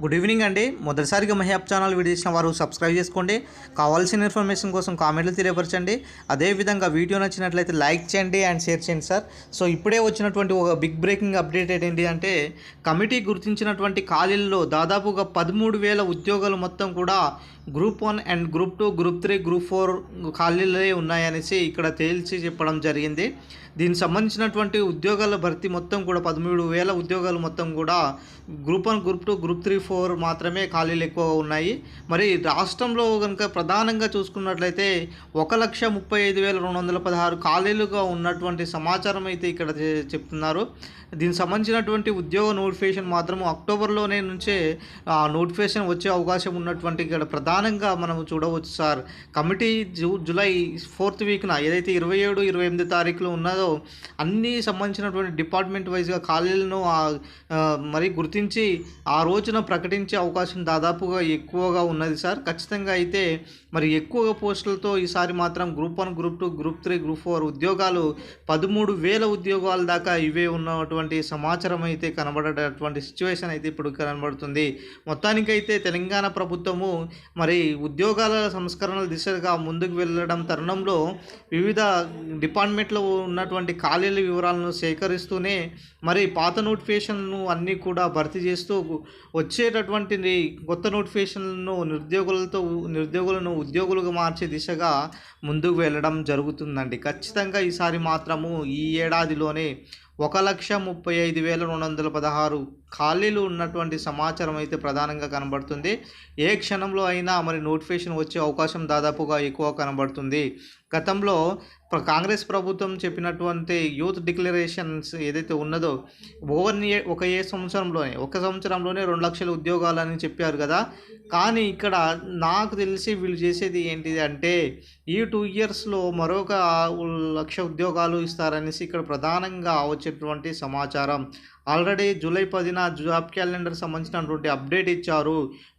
Good evening అండి. మొదటిసారిగా మహ్యాప్ channel video చేసిన వారు సబ్స్క్రైబ్ చేసుకోండి. కావాల్సిన ఇన్ఫర్మేషన్ కోసం కామెంట్లు తెలియపరచండి. అదేవిధంగా వీడియో నచ్చినట్లయితే లైక్ చేయండి అండ్ షేర్ చేయండి సార్ సో ఇప్పుడే వచ్చినటువంటి ఒక బిగ్ బ్రేకింగ్ అప్డేట్ ఏంటి అంటే కమిటీ గుర్తించినటువంటి ఖాళీల్లో దాదాపుగా పదమూడు వేల ఉద్యోగాలు మొత్తం కూడా group one and group two group three group four ఖాళీలే ఉన్నాయనేసి ఇక్కడ తేల్చి చెప్పడం జరిగింది. దీనికి సంబంధించినటువంటి ఉద్యోగాల భర్తీ మొత్తం కూడా పదమూడు వేల ఉద్యోగాలు మొత్తం కూడా group one group two group three four మాత్రమే ఖాళీలు ఎక్కువ ఉన్నాయి. మరి రాష్ట్రంలో కనుక ప్రధానంగా చూసుకున్నట్లయితే ఒక లక్ష ముప్పై ఐదు వేల రెండు వందల పదహారు ఖాళీలుగా ఉన్నటువంటి సమాచారం అయితే ఇక్కడ చెప్తున్నారు. దీనికి సంబంధించినటువంటి ఉద్యోగ నోటిఫికేషన్ మాత్రం అక్టోబర్లోనే నుంచే ఆ నోటిఫికేషన్ వచ్చే అవకాశం ఉన్నటువంటి ఇక్కడ ప్రధానంగా మనం చూడవచ్చు సార్. కమిటీ జూ జూలై ఫోర్త్ వీక్న ఏదైతే ఇరవై ఏడు ఇరవై ఎనిమిది తారీఖులో ఉన్నదో అన్ని సంబంధించినటువంటి డిపార్ట్మెంట్ వైజ్గా ఖాళీలను మరి గుర్తించి ఆ రోజున ప్రకటించే అవకాశం దాదాపుగా ఎక్కువగా ఉన్నది సార్. ఖచ్చితంగా అయితే మరి ఎక్కువగా పోస్టులతో ఈసారి మాత్రం group one group two group three group four ఉద్యోగాలు పదమూడు వేల ఉద్యోగాల దాకా ఇవే ఉన్నటువంటి సమాచారం అయితే కనబడేటటువంటి సిచ్యువేషన్ అయితే ఇప్పుడు కనబడుతుంది. మొత్తానికైతే తెలంగాణ ప్రభుత్వము మరి ఉద్యోగాల సంస్కరణల దిశగా ముందుకు వెళ్ళడం తరుణంలో వివిధ డిపార్ట్మెంట్లో ఉన్నటువంటి ఖాళీల వివరాలను సేకరిస్తూనే మరి పాత నోటిఫికేషన్లను అన్నీ కూడా భర్తీ చేస్తూ వచ్చేటటువంటి కొత్త నోటిఫికేషన్లను నిరుద్యోగులతో నిరుద్యోగులను ఉద్యోగులుగా మార్చే దిశగా ముందుకు వెళ్ళడం జరుగుతుందండి. ఖచ్చితంగా ఈసారి మాత్రము ఈ ఏడాదిలోనే ఒక లక్ష ముప్పై ఐదు వేల రెండు వందల పదహారు ఖాళీలు ఉన్నటువంటి సమాచారం అయితే ప్రధానంగా కనబడుతుంది. ఏ క్షణంలో అయినా మరి నోటిఫికేషన్ వచ్చే అవకాశం దాదాపుగా ఎక్కువ కనబడుతుంది. గతంలో కాంగ్రెస్ ప్రభుత్వం చెప్పినటువంటి యూత్ డిక్లరేషన్స్ ఏదైతే ఉన్నదో ఓవర్ ఒక ఏ సంవత్సరంలోనే ఒక సంవత్సరంలోనే రెండు లక్షల ఉద్యోగాలని చెప్పారు కదా. కానీ ఇక్కడ నాకు తెలిసి వీళ్ళు చేసేది ఏంటిది అంటే ఈ టూ ఇయర్స్లో మరొక లక్ష ఉద్యోగాలు ఇస్తారనేసి ఇక్కడ ప్రధానంగా చెప్పినటువంటి సమాచారం. ఆల్రెడీ జూలై పదిన జాబ్ క్యాలెండర్ సంబంధించినటువంటి అప్డేట్ ఇచ్చారు.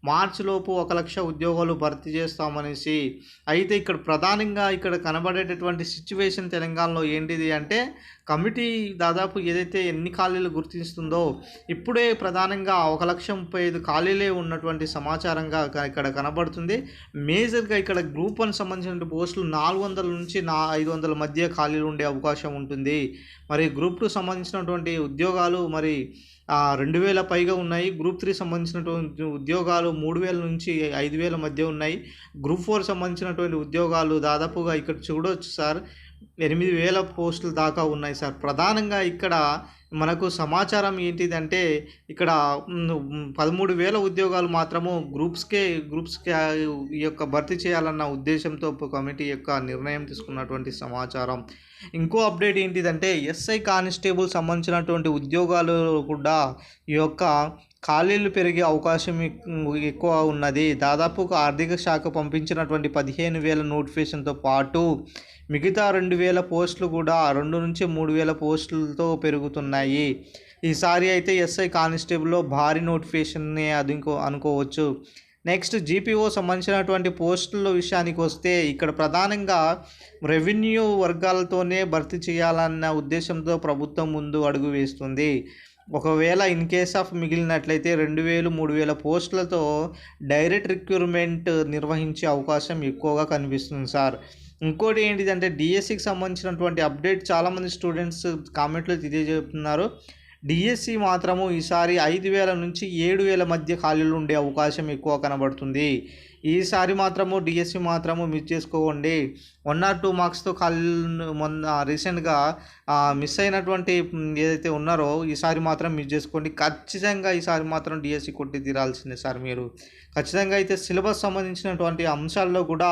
మార్చి లోపు ఒక లక్ష ఉద్యోగాలు భర్తీ చేస్తామనేసి. అయితే ఇక్కడ ప్రధానంగా ఇక్కడ కనబడేటటువంటి సిచ్యువేషన్ తెలంగాణలో ఏంటిది అంటే కమిటీ దాదాపు ఏదైతే ఎన్ని ఖాళీలు గుర్తిస్తుందో ఇప్పుడే ప్రధానంగా ఒక లక్ష ముప్పై ఐదు ఖాళీలే ఉన్నటువంటి సమాచారంగా ఇక్కడ కనబడుతుంది. మేజర్గా ఇక్కడ గ్రూప్ వన్ సంబంధించిన పోస్టులు నాలుగు వందల నుంచి నా ఐదు వందల మధ్య ఖాళీలు ఉండే అవకాశం ఉంటుంది. మరి గ్రూప్ టూ సంబంధించినటువంటి ఉద్యోగాలు మరి రెండు వేల పైగా ఉన్నాయి. గ్రూప్ త్రీ సంబంధించినటువంటి ఉద్యోగాలు మూడు వేల నుంచి ఐదు వేల మధ్య ఉన్నాయి. గ్రూప్ ఫోర్ సంబంధించినటువంటి ఉద్యోగాలు దాదాపుగా ఇక్కడ చూడవచ్చు సార్. ఎనిమిది వేల పోస్టులు దాకా ఉన్నాయి సార్. ప్రధానంగా ఇక్కడ మనకు సమాచారం ఏంటిదంటే ఇక్కడ పదమూడు వేల ఉద్యోగాలు మాత్రము గ్రూప్స్కే గ్రూప్స్కే ఈ యొక్క భర్తీ చేయాలన్న ఉద్దేశంతో కమిటీ యొక్క నిర్ణయం తీసుకున్నటువంటి సమాచారం. ఇంకో అప్డేట్ ఏంటిదంటే ఎస్ఐ కానిస్టేబుల్ సంబంధించినటువంటి ఉద్యోగాలు కూడా ఈ యొక్క ఖాళీలు పెరిగే అవకాశం ఎక్కువ ఉన్నది. దాదాపుగా ఆర్థిక శాఖ పంపించినటువంటి పదిహేను వేల నోటిఫికేషన్తో పాటు మిగతా రెండు వేల పోస్టులు కూడా రెండు నుంచి మూడు వేల పోస్టులతో పెరుగుతున్నాయి. ఈసారి అయితే ఎస్ఐ కానిస్టేబుల్లో భారీ నోటిఫికేషన్ని అది అనుకోవచ్చు. నెక్స్ట్ జీపీఓ సంబంధించినటువంటి పోస్టుల విషయానికి వస్తే ఇక్కడ ప్రధానంగా రెవెన్యూ వర్గాలతోనే భర్తీ చేయాలన్న ఉద్దేశంతో ప్రభుత్వం ముందు అడుగు వేస్తుంది. ఒకవేళ ఇన్ కేస్ ఆఫ్ మిగిలినట్లయితే రెండు వేలు మూడు వేల పోస్టులతో డైరెక్ట్ రిక్రూట్మెంట్ నిర్వహించే అవకాశం ఎక్కువగా కనిపిస్తుంది సార్. ఇంకోటి ఏంటిదంటే డిఎస్సికి సంబంధించినటువంటి అప్డేట్ చాలామంది స్టూడెంట్స్ కామెంట్లో తెలియజేస్తున్నారు. డిఎస్సి మాత్రము ఈసారి ఐదు వేల నుంచి ఏడు వేల మధ్య ఖాళీలు ఉండే అవకాశం ఎక్కువ కనబడుతుంది. ఈసారి మాత్రము డిఎస్సి మాత్రము మిస్ చేసుకోకండి వన్ ఆర్ టూ మార్క్స్తో ఖాళీలు మొన్న రీసెంట్గా మిస్ అయినటువంటి ఏదైతే ఉన్నారో ఈసారి మాత్రం మిస్ చేసుకోండి. ఖచ్చితంగా ఈసారి మాత్రం డిఎస్సి కొట్టి తీరాల్సిందే సార్ మీరు. ఖచ్చితంగా అయితే సిలబస్ సంబంధించినటువంటి అంశాల్లో కూడా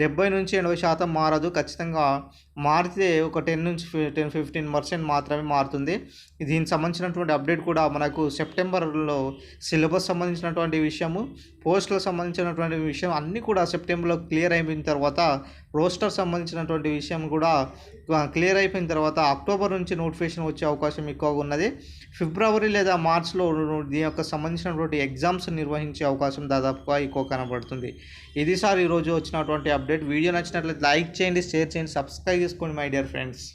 డెబ్బై నుంచి ఎనభై శాతం మారదు. ఖచ్చితంగా మారితే ఒక టెన్ నుంచి టెన్ ఫిఫ్టీన్ పర్సెంట్ మాత్రమే మారుతుంది. దీనికి సంబంధించినటువంటి అప్డేట్ కూడా మనకు సెప్టెంబర్లో సిలబస్ సంబంధించినటువంటి విషయము పోస్టులకు సంబంధించినటువంటి విషయం అన్నీ కూడా సెప్టెంబర్లో క్లియర్ అయిపోయిన తర్వాత రోస్టర్ సంబంధించినటువంటి విషయం కూడా క్లియర్ అయిపోయిన తర్వాత అక్టోబర్ నుంచి నోటిఫికేషన్ వచ్చే అవకాశం ఎక్కువగా ఉన్నది. ఫిబ్రవరి లేదా మార్చ్లో దీని యొక్క సంబంధించినటువంటి ఎగ్జామ్స్ నిర్వహించే అవకాశం దాదాపుగా ఎక్కువ కనబడుతుంది. ఇది సార్ ఈరోజు వచ్చినటువంటి అప్డేట్. వీడియో నచ్చినట్లయితే లైక్ చేయండి షేర్ చేయండి సబ్స్క్రైబ్ చేసుకోండి మై డియర్ ఫ్రెండ్స్.